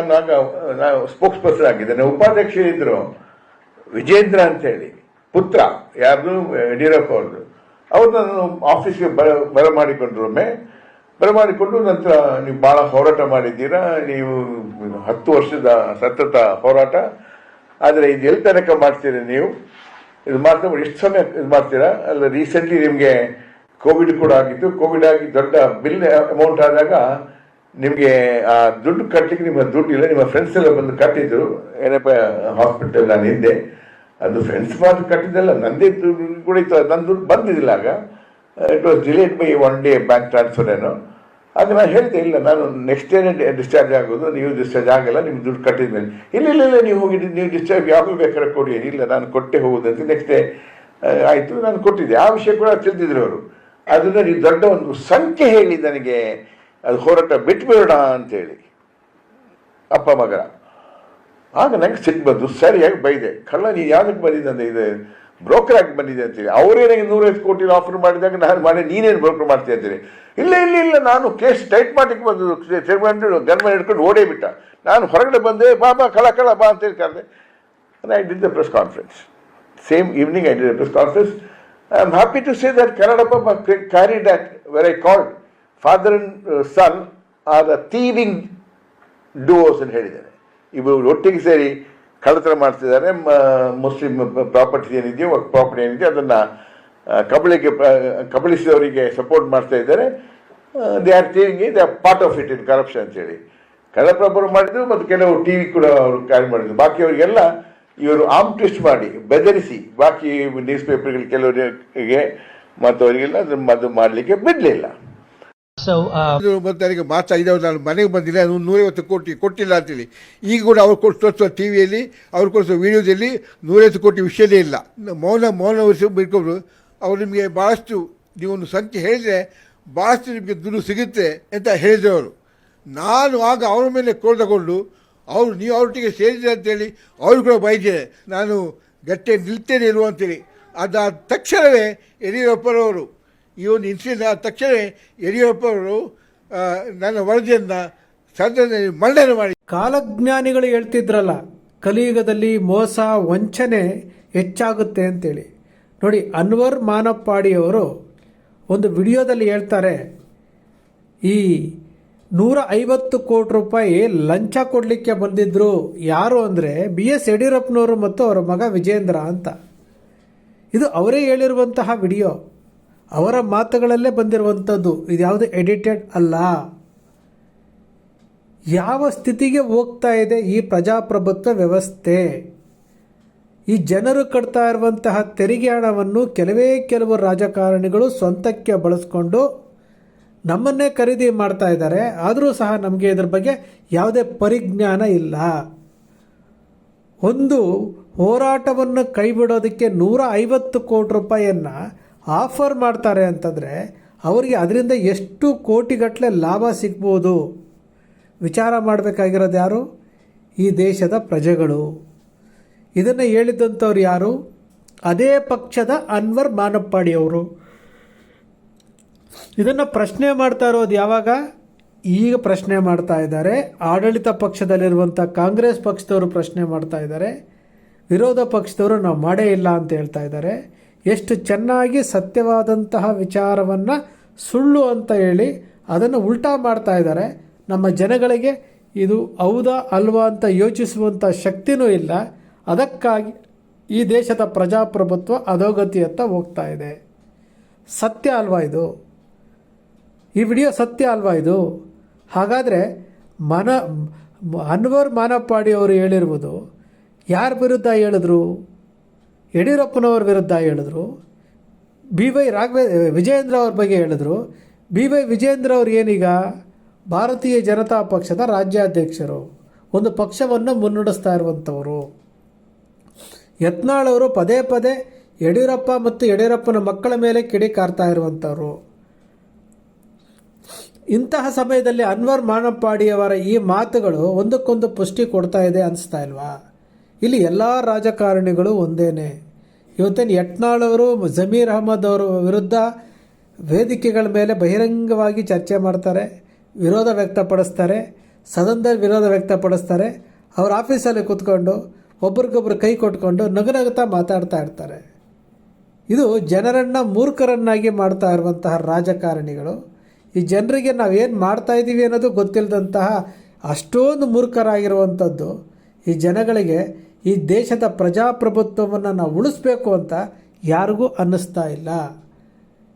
ನಾನು ಆಗ ನಾನು ಸ್ಪೋಕ್ಸ್ ಪರ್ಸನ್ ಆಗಿದ್ದೇನೆ. ಉಪಾಧ್ಯಕ್ಷ ಇದ್ರು. ವಿಜೇಂದ್ರ ಅಂತ ಹೇಳಿ ಪುತ್ರ, ಯಾರ್ದು? ಯಡಿಯೂರಪ್ಪ ಅವ್ರದ್ದು. ಅವ್ರು ನಾನು ಆಫೀಸ್ಗೆ ಬರ ಮಾಡಿಕೊಂಡ್ರು ಒಮ್ಮೆ. ಬರಮಾಡಿಕೊಂಡು ನಂತರ ನೀವು ಬಹಳ ಹೋರಾಟ ಮಾಡಿದ್ದೀರಾ. ನೀವು ಹತ್ತು ವರ್ಷದ ಸತತ ಹೋರಾಟ. ಆದರೆ ಇದು ಎಲ್ಲಿ ತನಕ ಮಾಡ್ತೀರಿ ನೀವು? ಇದು ಮಾಡ್ತಾ ಎಷ್ಟು ಸಮಯ ಇದು ಮಾಡ್ತೀರಾ? ಅಲ್ಲ, ರೀಸೆಂಟ್ಲಿ ನಿಮಗೆ ಕೋವಿಡ್ ಕೂಡ ಆಗಿತ್ತು. ಕೋವಿಡ್ ಆಗಿ ದೊಡ್ಡ ಬಿಲ್ ಅಮೌಂಟ್ ಆದಾಗ ನಿಮಗೆ, ಆ, ದುಡ್ಡು ಕಟ್ಟಲಿಕ್ಕೆ ನಿಮ್ಮ ದುಡ್ಡು ಇಲ್ಲ, ನಿಮ್ಮ ಫ್ರೆಂಡ್ಸ್ ಎಲ್ಲ ಬಂದು ಕಟ್ಟಿದ್ರು. ಏನಪ್ಪ ಹಾಸ್ಪಿಟಲ್ ನಾನು ಹಿಂದೆ ಅದು ಫ್ರೆಂಡ್ಸ್ ಮಾತ್ರ ಕಟ್ಟಿದ್ದಲ್ಲ, ನಂದೇ ದುಡ್ಡು ಕೂಡ ಇತ್ತು ನನ್ನ ದುಡ್ಡು ಬಂದಿದ್ದಿಲ್ಲ ಆಗ. It was delayed by one day bank transfer ಏನೋ. ಆಗ ನಾನು ಹೇಳಿದೆ, ಇಲ್ಲ, ನಾನು ನೆಕ್ಸ್ಟ್ ಡೇನೇ ಡಿಸ್ಚಾರ್ಜ್ ಆಗೋದು, ನೀವು ಡಿಸ್ಚಾರ್ಜ್ ಆಗಲ್ಲ ನಿಮ್ಮ ದುಡ್ಡು ಕಟ್ಟಿದ್ಮೇಲೆ ಇಲ್ಲ ಇಲ್ಲ ಇಲ್ಲ, ನೀವು ಹೋಗಿ, ನೀವು ಡಿಸ್ಚಾರ್ಜ್ ಯಾವಾಗ ಬೇಕಾದ್ರೆ ಕೊಡಿ. ಇಲ್ಲ, ನಾನು ಕೊಟ್ಟೆ ಹೋಗುದಂತ ನೆಕ್ಸ್ಟ್ ಡೇ ಆಯಿತು, ನಾನು ಕೊಟ್ಟಿದ್ದೆ. ಆ ವಿಷಯ ಕೂಡ ತಿಳಿದಿದ್ರು ಅವರು. ಅದನ್ನು ನೀವು ದೊಡ್ಡ ಒಂದು ಸಂಖ್ಯೆ ಹೇಳಿ ನನಗೆ. ಅದು ಹೋರಾಟ ಬಿಟ್ಬಿಡೋಣ ಅಂತೇಳಿ ಅಪ್ಪ ಮಗನ. ಆಗ ನಂಗೆ ಸಿಟ್ಟು ಬಂದು ಸರಿಯಾಗಿ ಬೈದೆ ಕಳ್ಳ ನೀ ಯಾವುದಕ್ಕೆ ಬಂದಿದ್ದೆ ಅಂದರೆ ಇದು ಬ್ರೋಕರ್ ಆಗಿ ಬಂದಿದೆ ಅಂತೇಳಿ ಅವರೇ ನನಗೆ ನೂರೈವತ್ತು ಕೋಟಿ ಆಫರ್ ಮಾಡಿದಾಗ ನಾನು ಮಾಡಿ, ನೀನೇನು ಬ್ರೋಕರ್ ಮಾಡ್ತೀಯ ಅಂತೇಳಿ ಇಲ್ಲ ಇಲ್ಲ ಇಲ್ಲ, ನಾನು ಕೇಸ್ ಟೈಟ್ ಮಾಡಲಿಕ್ಕೆ ಬಂದು ತಿರ್ಗಂಡು ಗನ್ಮನ್ ಹಿಡ್ಕೊಂಡು ಓಡೇ ಬಿಟ್ಟ. ನಾನು ಹೊರಗಡೆ ಬಂದೆ, ಬಾ ಬಾ, ಕಳ ಕಳ, ಬಾ ಅಂತೇಳಿ ಕರೆದೆ. I did the press conference same evening I did the press conference I am happy to say that Kannada Prabha carry that where I called father and son are the thieving dogs ಅಂತ ಹೇಳಿದ್ದಾರೆ. ಇವರು ಒಟ್ಟಿಗೆ ಸೇರಿ ಕಳ್ಳತನ ಮಾಡ್ತಿದ್ದಾರೆ. Muslim property ಏನಿದೆಯೋ property ಏನಿದೆಯೋ, ಅದನ್ನು ಕಬಳಿಗೆ ಕಬಳಿಸಿದವರಿಗೆ ಸಪೋರ್ಟ್ ಮಾಡ್ತಾ ಇದ್ದಾರೆ. They are thieving they are part of it in corruption ಅಂತೇಳಿ ಕನ್ನಡಪ್ರಭರು ಮಾಡಿದ್ರು ಮತ್ತು ಕೆಲವು ಟಿ ವಿ ಕೂಡ ಅವರು ಕಾರ್ಯ ಮಾಡಿದ್ರು. ಬಾಕಿಯವರಿಗೆಲ್ಲ ಇವರು ಆಮ್ ಟ್ವಿಸ್ಟ್ ಮಾಡಿ, ಬೆದರಿಸಿ, ಬಾಕಿ ನ್ಯೂಸ್ ಪೇಪರ್ಗಳು ಕೆಲವರಿಗೆ ಮತ್ತು ಅವರಿಗೆಲ್ಲ ಅದನ್ನು ಅದು ಮಾಡಲಿಕ್ಕೆ ಬಿಡಲಿಲ್ಲ. So, uh, ಮತ್ತೆ ನನಗೆ ಮಾತಾ ನಾನು ಮನೆಗೆ ಬಂದಿಲ್ಲ ಅದು ನೂರೈವತ್ತು ಕೋಟಿ ಕೊಟ್ಟಿಲ್ಲ ಅಂತೇಳಿ. ಈಗ ಕೂಡ ಅವ್ರು ಕೊಟ್ಟು ಟಿ ವಿಯಲ್ಲಿ ಅವ್ರು ಕೊಡಿಸುವ ವಿಡಿಯೋದಲ್ಲಿ ನೂರೈವತ್ತು ಕೋಟಿ ವಿಷಯನೇ ಇಲ್ಲ. ಮೌನ ಮೌನ ವರ್ಷ ಬಿಟ್ಕೊಂಡು ಅವ್ರು ನಿಮಗೆ ಭಾಳಷ್ಟು ನೀವೊಂದು ಸಂಖ್ಯೆ ಹೇಳಿದರೆ ಭಾಳಷ್ಟು ನಿಮಗೆ ದುಡ್ಡು ಸಿಗುತ್ತೆ ಅಂತ ಹೇಳಿದ್ರು ಅವರು. ನಾನು ಆಗ ಅವರ ಮೇಲೆ ಕೋಲ್ ತಗೊಂಡು ಅವರು ನೀವು ಅವರೊಟ್ಟಿಗೆ ಸೇರಿದ್ರೆ ಅಂತೇಳಿ ಅವರು ಕೂಡ ಬೈದಿದೆ ನಾನು ಗಟ್ಟೆ ನಿಲ್ತೇನೆ ಇರುವಂತೇಳಿ ಅದಾದ ತಕ್ಷಣವೇ ಯಡಿಯೂರಪ್ಪನವರು ಈ ನಿಂತಿದ್ದ ತಕ್ಷಣವೇ ಯಡಿಯೂರಪ್ಪನವರು ಆ, ನನ್ನ ವರದಿಯನ್ನು ಸದನ ಮಂಡನೆ ಮಾಡಿ. ಕಾಲಜ್ಞಾನಿಗಳು ಹೇಳ್ತಿದ್ರಲ್ಲ ಕಲಿಯುಗದಲ್ಲಿ ಮೋಸ ವಂಚನೆ ಹೆಚ್ಚಾಗುತ್ತೆ ಅಂತೇಳಿ. ನೋಡಿ ಅನ್ವರ್ ಮಾನಪ್ಪಾಡಿಯವರು ಒಂದು ವಿಡಿಯೋದಲ್ಲಿ ಹೇಳ್ತಾರೆ ಈ ನೂರ ಐವತ್ತು ಕೋಟಿ ರೂಪಾಯಿ ಲಂಚ ಕೊಡಲಿಕ್ಕೆ ಬಂದಿದ್ರು ಯಾರು ಅಂದರೆ ಬಿ ಎಸ್ ಯಡಿಯೂರಪ್ಪನವರು ಮತ್ತು ಅವರ ಮಗ ವಿಜೇಂದ್ರ ಅಂತ. ಇದು ಅವರೇ ಹೇಳಿರುವಂತಹ ವಿಡಿಯೋ. ಅವರ ಮಾತುಗಳಲ್ಲೇ ಬಂದಿರುವಂಥದ್ದು. ಇದು ಯಾವುದು ಎಡಿಟೆಡ್ ಅಲ್ಲ. ಯಾವ ಸ್ಥಿತಿಗೆ ಹೋಗ್ತಾ ಇದೆ ಈ ಪ್ರಜಾಪ್ರಭುತ್ವ ವ್ಯವಸ್ಥೆ? ಈ ಜನರು ಕಟ್ತಾ ಇರುವಂತಹ ತೆರಿಗೆ ಹಣವನ್ನು ಕೆಲವೇ ಕೆಲವು ರಾಜಕಾರಣಿಗಳು ಸ್ವಂತಕ್ಕೆ ಬಳಸ್ಕೊಂಡು ನಮ್ಮನ್ನೇ ಖರೀದಿ ಮಾಡ್ತಾ ಇದ್ದಾರೆ. ಆದರೂ ಸಹ ನಮಗೆ ಇದ್ರ ಬಗ್ಗೆ ಯಾವುದೇ ಪರಿಜ್ಞಾನ ಇಲ್ಲ. ಒಂದು ಹೋರಾಟವನ್ನು ಕೈಬಿಡೋದಕ್ಕೆ ನೂರ ಐವತ್ತು ಕೋಟಿ ರೂಪಾಯಿಯನ್ನು ಆಫರ್ ಮಾಡ್ತಾರೆ ಅಂತಂದರೆ ಅವರಿಗೆ ಅದರಿಂದ ಎಷ್ಟು ಕೋಟಿಗಟ್ಟಲೆ ಲಾಭ ಸಿಗ್ಬೋದು? ವಿಚಾರ ಮಾಡಬೇಕಾಗಿರೋದು ಯಾರು? ಈ ದೇಶದ ಪ್ರಜೆಗಳು. ಇದನ್ನು ಹೇಳಿದಂಥವ್ರು ಯಾರು? ಅದೇ ಪಕ್ಷದ ಅನ್ವರ್ ಮಾನಪ್ಪಾಡಿಯವರು ಇದನ್ನು ಪ್ರಶ್ನೆ ಮಾಡ್ತಾ ಇರೋದು ಯಾವಾಗ? ಈಗ ಪ್ರಶ್ನೆ ಮಾಡ್ತಾ ಇದ್ದಾರೆ. ಆಡಳಿತ ಪಕ್ಷದಲ್ಲಿರುವಂಥ ಕಾಂಗ್ರೆಸ್ ಪಕ್ಷದವರು ಪ್ರಶ್ನೆ ಮಾಡ್ತಾ ಇದ್ದಾರೆ. ವಿರೋಧ ಪಕ್ಷದವರು ನಾವು ಮಾಡೇ ಇಲ್ಲ ಅಂತ ಹೇಳ್ತಾ ಇದ್ದಾರೆ. ಎಷ್ಟು ಚೆನ್ನಾಗಿ ಸತ್ಯವಾದಂತಹ ವಿಚಾರವನ್ನು ಸುಳ್ಳು ಅಂತ ಹೇಳಿ ಅದನ್ನು ಉಲ್ಟಾ ಮಾಡ್ತಾ ಇದ್ದಾರೆ. ನಮ್ಮ ಜನಗಳಿಗೆ ಇದು ಹೌದಾ ಅಲ್ವಾ ಅಂತ ಯೋಚಿಸುವಂಥ ಶಕ್ತಿನೂ ಇಲ್ಲ. ಅದಕ್ಕಾಗಿ ಈ ದೇಶದ ಪ್ರಜಾಪ್ರಭುತ್ವ ಅಧೋಗತಿಯತ್ತ ಹೋಗ್ತಾ ಇದೆ. ಸತ್ಯ ಅಲ್ವಾ ಇದು? ಈ ವಿಡಿಯೋ ಸತ್ಯ ಅಲ್ವಾ ಇದು? ಹಾಗಾದರೆ ಮನ ಅನ್ವರ್ ಮಾನಪ್ಪಾಡಿ ಅವರು ಹೇಳಿರುವುದು, ಯಾರ ವಿರುದ್ಧ ಹೇಳಿದ್ರು? ಯಡಿಯೂರಪ್ಪನವ್ರ ವಿರುದ್ಧ ಹೇಳಿದ್ರು. ಬಿ ವೈ ರಾಘವೇ, ವಿಜಯೇಂದ್ರ ಅವ್ರ ಬಗ್ಗೆ ಹೇಳಿದ್ರು. ಬಿ ವೈ ವಿಜಯೇಂದ್ರ ಅವ್ರು ಏನೀಗ ಭಾರತೀಯ ಜನತಾ ಪಕ್ಷದ ರಾಜ್ಯಾಧ್ಯಕ್ಷರು. ಒಂದು ಪಕ್ಷವನ್ನು ಮುನ್ನಡೆಸ್ತಾ ಇರುವಂಥವರು ಯತ್ನಾಳ್ ಅವರು ಪದೇ ಪದೇ ಯಡಿಯೂರಪ್ಪ ಮತ್ತು ಯಡಿಯೂರಪ್ಪನ ಮಕ್ಕಳ ಮೇಲೆ ಕಿಡಿ ಕಾರ್ತಾ ಇರುವಂಥವ್ರು ಇಂತಹ ಸಮಯದಲ್ಲಿ ಅನ್ವರ್ ಮಾನಪ್ಪಾಡಿಯವರ ಈ ಮಾತುಗಳು ಒಂದಕ್ಕೊಂದು ಪುಷ್ಟಿ ಕೊಡ್ತಾ ಇದೆ ಅನಿಸ್ತಾ ಇಲ್ವಾ? ಇಲ್ಲಿ ಎಲ್ಲ ರಾಜಕಾರಣಿಗಳು ಒಂದೇನೆ. ಇವತ್ತೇನು ಯಟ್ನಾಳವರು ಜಮೀರ್ ಅಹಮದ್ ಅವರ ವಿರುದ್ಧ ವೇದಿಕೆಗಳ ಮೇಲೆ ಬಹಿರಂಗವಾಗಿ ಚರ್ಚೆ ಮಾಡ್ತಾರೆ, ವಿರೋಧ ವ್ಯಕ್ತಪಡಿಸ್ತಾರೆ, ಸದನದಲ್ಲಿ ವಿರೋಧ ವ್ಯಕ್ತಪಡಿಸ್ತಾರೆ. ಅವ್ರ ಆಫೀಸಲ್ಲಿ ಕೂತ್ಕೊಂಡು ಒಬ್ರಿಗೊಬ್ರು ಕೈ ಕೊಟ್ಕೊಂಡು ನಗು ನಗುತ್ತಾ ಮಾತಾಡ್ತಾ ಇರ್ತಾರೆ. ಇದು ಜನರನ್ನು ಮೂರ್ಖರನ್ನಾಗಿ ಮಾಡ್ತಾ ಇರುವಂತಹ ರಾಜಕಾರಣಿಗಳು. ಈ ಜನರಿಗೆ ನಾವೇನು ಮಾಡ್ತಾ ಇದ್ದೀವಿ ಅನ್ನೋದು ಗೊತ್ತಿಲ್ಲದಂತಹ ಅಷ್ಟೊಂದು ಮೂರ್ಖರಾಗಿರುವಂಥದ್ದು ಈ ಜನಗಳಿಗೆ ಈ ದೇಶದ ಪ್ರಜಾಪ್ರಭುತ್ವವನ್ನು ನಾವು ಉಳಿಸ್ಬೇಕು ಅಂತ ಯಾರಿಗೂ ಅನ್ನಿಸ್ತಾ ಇಲ್ಲ.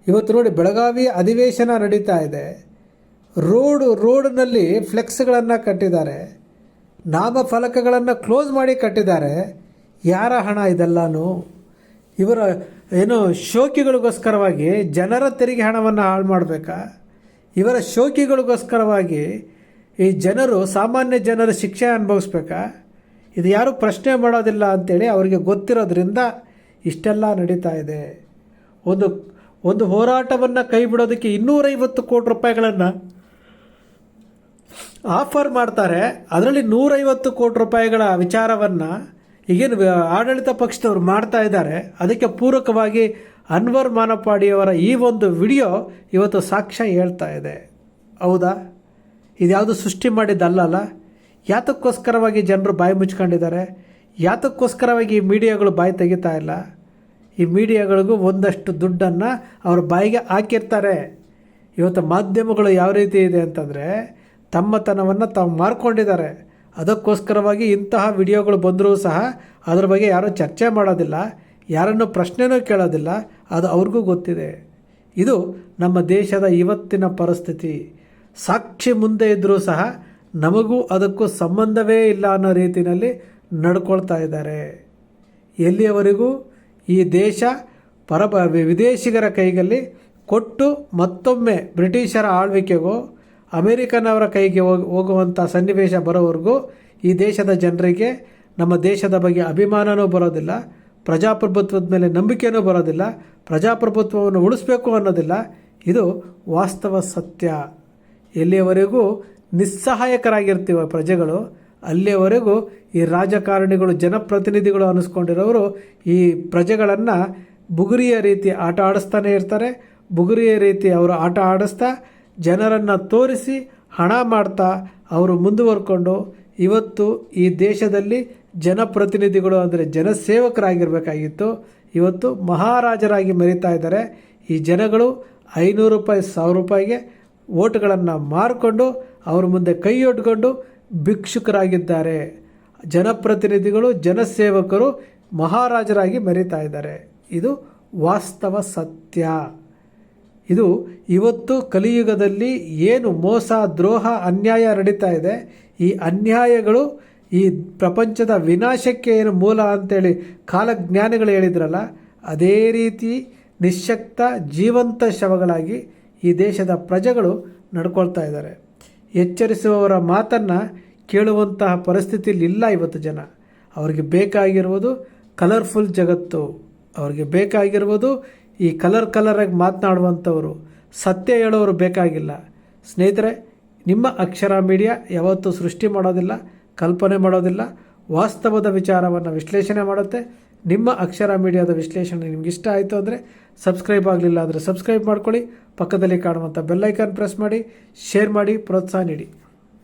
ಇವತ್ತು ನೋಡಿ ಬೆಳಗಾವಿ ಅಧಿವೇಶನ ನಡೀತಾ ಇದೆ. ರೋಡು, ರೋಡ್ನಲ್ಲಿ ಫ್ಲೆಕ್ಸ್ಗಳನ್ನು ಕಟ್ಟಿದ್ದಾರೆ. ನಾಮಫಲಕಗಳನ್ನು ಕ್ಲೋಸ್ ಮಾಡಿ ಕಟ್ಟಿದ್ದಾರೆ. ಯಾರ ಹಣ ಇದೆಲ್ಲನೂ? ಇವರ ಏನು ಶೋಕಿಗಳಿಗೋಸ್ಕರವಾಗಿ ಜನರ ತೆರಿಗೆ ಹಣವನ್ನು ಹಾಳು ಮಾಡಬೇಕಾ? ಇವರ ಶೋಕಿಗಳಿಗೋಸ್ಕರವಾಗಿ ಈ ಜನರು, ಸಾಮಾನ್ಯ ಜನರ ಶಿಕ್ಷೆ ಅನುಭವಿಸ್ಬೇಕಾ? ಇದು ಯಾರೂ ಪ್ರಶ್ನೆ ಮಾಡೋದಿಲ್ಲ ಅಂತೇಳಿ ಅವರಿಗೆ ಗೊತ್ತಿರೋದ್ರಿಂದ ಇಷ್ಟೆಲ್ಲ ನಡೀತಾ ಇದೆ. ಒಂದು ಒಂದು ಹೋರಾಟವನ್ನು ಕೈ ಬಿಡೋದಕ್ಕೆ ಇನ್ನೂರೈವತ್ತು ಕೋಟಿ ರೂಪಾಯಿಗಳನ್ನು ಆಫರ್ ಮಾಡ್ತಾರೆ. ಅದರಲ್ಲಿ ನೂರೈವತ್ತು ಕೋಟಿ ರೂಪಾಯಿಗಳ ವಿಚಾರವನ್ನು ಈಗೇನು ಆಡಳಿತ ಪಕ್ಷದವ್ರು ಮಾಡ್ತಾ ಇದ್ದಾರೆ. ಅದಕ್ಕೆ ಪೂರಕವಾಗಿ ಅನ್ವರ್ ಮಾನಪಾಡಿಯವರ ಈ ಒಂದು ವಿಡಿಯೋ ಇವತ್ತು ಸಾಕ್ಷ್ಯ ಹೇಳ್ತಾ ಇದೆ. ಹೌದಾ? ಇದ್ಯಾವುದು ಸೃಷ್ಟಿ ಮಾಡಿದ್ದಲ್ಲಲ್ಲ ಯಾತಕ್ಕೋಸ್ಕರವಾಗಿ ಜನರು ಬಾಯಿ ಮುಚ್ಕೊಂಡಿದ್ದಾರೆ? ಯಾತಕ್ಕೋಸ್ಕರವಾಗಿ ಈ ಮೀಡಿಯಾಗಳು ಬಾಯಿ ತೆಗಿತಾ ಇಲ್ಲ? ಈ ಮೀಡಿಯಾಗಳಿಗೂ ಒಂದಷ್ಟು ದುಡ್ಡನ್ನು ಅವ್ರ ಬಾಯಿಗೆ ಹಾಕಿರ್ತಾರೆ. ಇವತ್ತು ಮಾಧ್ಯಮಗಳು ಯಾವ ರೀತಿ ಇದೆ ಅಂತಂದರೆ ತಮ್ಮತನವನ್ನು ತಾವು ಮಾರ್ಕೊಂಡಿದ್ದಾರೆ. ಅದಕ್ಕೋಸ್ಕರವಾಗಿ ಇಂತಹ ವಿಡಿಯೋಗಳು ಬಂದರೂ ಸಹ ಅದ್ರ ಬಗ್ಗೆ ಯಾರೂ ಚರ್ಚೆ ಮಾಡೋದಿಲ್ಲ, ಯಾರನ್ನು ಪ್ರಶ್ನೆನೂ ಕೇಳೋದಿಲ್ಲ, ಅದು ಅವ್ರಿಗೂ ಗೊತ್ತಿದೆ. ಇದು ನಮ್ಮ ದೇಶದ ಇವತ್ತಿನ ಪರಿಸ್ಥಿತಿ. ಸಾಕ್ಷಿ ಮುಂದೆ ಇದ್ದರೂ ಸಹ ನಮಗೂ ಅದಕ್ಕೂ ಸಂಬಂಧವೇ ಇಲ್ಲ ಅನ್ನೋ ರೀತಿಯಲ್ಲಿ ನಡ್ಕೊಳ್ತಾ ಇದ್ದಾರೆ. ಎಲ್ಲಿಯವರೆಗೂ ಈ ದೇಶ ಪರ ವಿದೇಶಿಗರ ಕೈಗಲ್ಲಿ ಕೊಟ್ಟು ಮತ್ತೊಮ್ಮೆ ಬ್ರಿಟಿಷರ ಆಳ್ವಿಕೆಗೋ, ಅಮೇರಿಕನವರ ಕೈಗೆ ಹೋಗ್ ಹೋಗುವಂಥ ಸನ್ನಿವೇಶ ಬರೋವರೆಗೂ ಈ ದೇಶದ ಜನರಿಗೆ, ನಮ್ಮ ದೇಶದ ಬಗ್ಗೆ ಅಭಿಮಾನನೂ ಬರೋದಿಲ್ಲ, ಪ್ರಜಾಪ್ರಭುತ್ವದ ಮೇಲೆ ನಂಬಿಕೆನೂ ಬರೋದಿಲ್ಲ, ಪ್ರಜಾಪ್ರಭುತ್ವವನ್ನು ಉಳಿಸ್ಬೇಕು ಅನ್ನೋದಿಲ್ಲ. ಇದು ವಾಸ್ತವ ಸತ್ಯ. ಎಲ್ಲಿಯವರೆಗೂ ನಿಸ್ಸಹಾಯಕರಾಗಿರ್ತೀವ ಪ್ರಜೆಗಳು, ಅಲ್ಲಿಯವರೆಗೂ ಈ ರಾಜಕಾರಣಿಗಳು, ಜನಪ್ರತಿನಿಧಿಗಳು ಅನ್ನಿಸ್ಕೊಂಡಿರೋರು ಈ ಪ್ರಜೆಗಳನ್ನು ಬುಗುರಿಯ ರೀತಿ ಆಟ ಆಡಿಸ್ತಾನೆ ಇರ್ತಾರೆ. ಬುಗುರಿಯ ರೀತಿ ಅವರು ಆಟ ಆಡಿಸ್ತಾ ಜನರನ್ನು ತೋರಿಸಿ ಹಣ ಮಾಡ್ತಾ ಅವರು ಮುಂದುವರ್ಕೊಂಡು ಇವತ್ತು ಈ ದೇಶದಲ್ಲಿ ಜನಪ್ರತಿನಿಧಿಗಳು ಅಂದರೆ ಜನಸೇವಕರಾಗಿರಬೇಕಾಗಿತ್ತು. ಇವತ್ತು ಮಹಾರಾಜರಾಗಿ ಮರಿತಾ ಇದ್ದಾರೆ. ಈ ಜನಗಳು ಐನೂರು ರೂಪಾಯಿ, ಸಾವಿರ ರೂಪಾಯಿಗೆ ಓಟ್ಗಳನ್ನು ಮಾರಿಕೊಂಡು ಅವ್ರ ಮುಂದೆ ಕೈಯೊಡ್ಕೊಂಡು ಭಿಕ್ಷುಕರಾಗಿದ್ದಾರೆ. ಜನಪ್ರತಿನಿಧಿಗಳು, ಜನಸೇವಕರು ಮಹಾರಾಜರಾಗಿ ಮೆರೀತಾ ಇದ್ದಾರೆ. ಇದು ವಾಸ್ತವ ಸತ್ಯ. ಇದು ಇವತ್ತು ಕಲಿಯುಗದಲ್ಲಿ ಏನು ಮೋಸ, ದ್ರೋಹ, ಅನ್ಯಾಯ ನಡೀತಾ ಇದೆ, ಈ ಅನ್ಯಾಯಗಳು, ಈ ಪ್ರಪಂಚದ ವಿನಾಶಕ್ಕೆ ಏನು ಮೂಲ ಅಂತೇಳಿ ಕಾಲಜ್ಞಾನಿಗಳು ಹೇಳಿದ್ರಲ್ಲ, ಅದೇ ರೀತಿ ನಿಶ್ಶಕ್ತ ಜೀವಂತ ಶವಗಳಾಗಿ ಈ ದೇಶದ ಪ್ರಜೆಗಳು ನಡ್ಕೊಳ್ತಾ ಇದ್ದಾರೆ. ಎಚ್ಚರಿಸುವವರ ಮಾತನ್ನು ಕೇಳುವಂತಹ ಪರಿಸ್ಥಿತಿಯಲ್ಲಿ ಇಲ್ಲ ಇವತ್ತು ಜನ. ಅವರಿಗೆ ಬೇಕಾಗಿರುವುದು ಕಲರ್ಫುಲ್ ಜಗತ್ತು. ಅವರಿಗೆ ಬೇಕಾಗಿರುವುದು ಈ ಕಲರ್ ಕಲರಾಗಿ ಮಾತನಾಡುವಂಥವರು. ಸತ್ಯ ಹೇಳೋರು ಬೇಕಾಗಿಲ್ಲ. ಸ್ನೇಹಿತರೆ, ನಿಮ್ಮ ಅಕ್ಷರ ಮೀಡಿಯಾ ಯಾವತ್ತೂ ಸೃಷ್ಟಿ ಮಾಡೋದಿಲ್ಲ, ಕಲ್ಪನೆ ಮಾಡೋದಿಲ್ಲ. ವಾಸ್ತವದ ವಿಚಾರವನ್ನು ವಿಶ್ಲೇಷಣೆ ಮಾಡುತ್ತೆ. ನಿಮ್ಮ ಅಕ್ಷರ ಮೀಡಿಯಾದ ವಿಶ್ಲೇಷಣೆ ನಿಮ್ಗೆ ಇಷ್ಟ ಆಯಿತು ಅಂದರೆ ಸಬ್ಸ್ಕ್ರೈಬ್ ಆಗಲಿಲ್ಲ ಅಂದರೆ ಸಬ್ಸ್ಕ್ರೈಬ್ ಮಾಡ್ಕೊಳ್ಳಿ. ಪಕ್ಕದಲ್ಲಿ ಕಾಣುವಂಥ ಬೆಲ್ಲೈಕಾನ್ ಪ್ರೆಸ್ ಮಾಡಿ ಶೇರ್ ಮಾಡಿ ಪ್ರೋತ್ಸಾಹ ನೀಡಿ.